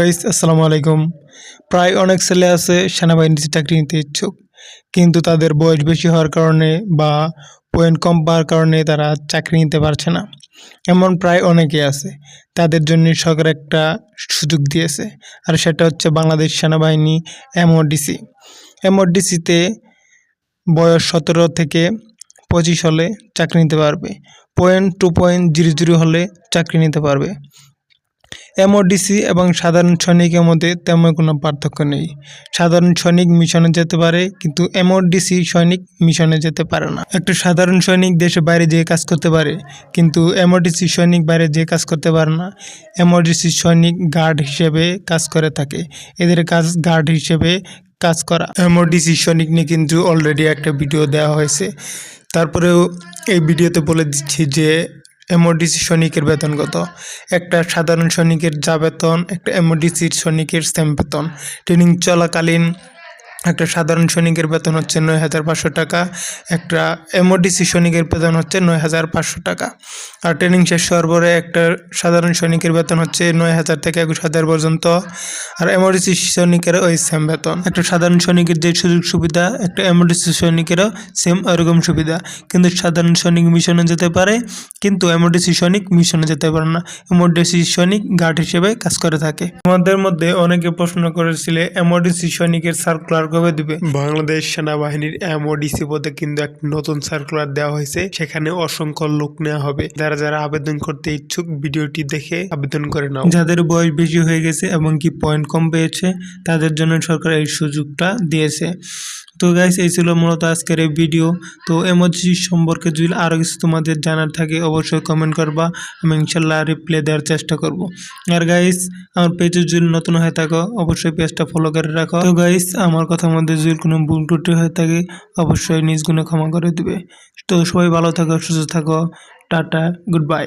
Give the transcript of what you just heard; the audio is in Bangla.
গাইস আসসালামু আলাইকুম। প্রায় অনেক ছেলে আছে, সেনাবাহিনীতে চাকরি নিতে ইচ্ছুক, কিন্তু তাদের বয়স বেশি হওয়ার কারণে বা পয়েন্ট কম পাওয়ার কারণে তারা চাকরি নিতে পারছে না। এমন প্রায় অনেকে আছে, তাদের জন্য সরকার একটা সুযোগ দিয়েছে, আর সেটা হচ্ছে বাংলাদেশ সেনাবাহিনী এমওডিসি এমওডিসিতে বয়স সতেরো থেকে পঁচিশ হলে চাকরি নিতে পারবে point two point zero zero হলে চাকরি নিতে পারবে। এমওডিসি এবং সাধারণ সৈনিকের মধ্যে তেমন কোনো পার্থক্য নেই। সাধারণ সৈনিক মিশনে যেতে পারে, কিন্তু এমওডিসি সৈনিক মিশনে যেতে পারে না। একটা সাধারণ সৈনিক দেশে বাইরে যেয়ে কাজ করতে পারে, কিন্তু এমওডিসি সৈনিক বাইরে যেয়ে কাজ করতে পারে না। এমওডিসি সৈনিক গার্ড হিসেবে কাজ করে থাকে, এদের কাজ গার্ড হিসেবে কাজ করা। এমওডিসি সৈনিক নিয়ে কিন্তু অলরেডি একটা ভিডিও দেওয়া হয়েছে। তারপরেও এই ভিডিওতে বলে দিচ্ছি যে এমওডিসি সৈনিকের বেতন কত একটা সাধারণ সৈনিকের যা বেতন, একটা এমওডিসির সৈনিকের সেম বেতন। ট্রেনিং চলাকালীন একটা সাধারণ সৈনিকের বেতন হচ্ছে নয় হাজার পাঁচশো টাকা, একটা এমওডিসি সৈনিকের বেতন হচ্ছে নয় হাজার পাঁচশো টাকা। আর ট্রেনিং শেষ হওয়ার পরে একটা সাধারণ সৈনিকের বেতন হচ্ছে নয় হাজার থেকে একুশ হাজার পর্যন্ত, আর এমওডিসি সৈনিকের ওই সেম বেতন। একটা সাধারণ সৈনিকের যে সুযোগ সুবিধা, একটা এমওডিসি সৈনিকেরও সেম ওরকম সুবিধা। কিন্তু সাধারণ সৈনিক মিশনে যেতে পারে, কিন্তু এমওডিসি সৈনিক মিশনে যেতে পারে না। এমওডিসি সৈনিক গার্ড হিসেবে কাজ করে থাকে। আমাদের মধ্যে অনেকে প্রশ্ন করেছিলে এমওডিসি সৈনিকের সার্কুলার কবে দিবে। বাংলাদেশ সেনাবাহিনীর এমওডিসি পদে কিন্তু এক নতুন সার্কুলার দেওয়া হয়েছে। সেখানে অসংখ্য লোক নেওয়া হবে। যারা যারা আবেদন করতে ইচ্ছুক ভিডিওটি দেখে আবেদন করে নাও। যাদের বয়স বেশি হয়ে গেছে এবং কি পয়েন্ট কম পেয়েছে তাদের জন্য সরকার এই সুযোগটা দিয়েছে। তো গাইস এই ছিল মূলত আজকের এই ভিডিও তো এমওজি সম্পর্কে যদি আরও কিছু তোমাদের জানার থাকে, অবশ্যই কমেন্ট করবা। আমি ইনশাল্লাহ রিপ্লাই দেওয়ার চেষ্টা করব। আর গাইস আমার পেজে যদি নতুন হয়ে থাকো, অবশ্যই পেজটা ফলো করে রাখো। তো গাইস আমার কথার মধ্যে যদি কোনো ভুল টুটি হয়ে থাকে, অবশ্যই নিজ গুণে ক্ষমা করে দিবে। তো সবাই ভালো থাকো, সুস্থ থাকো। Tata good bye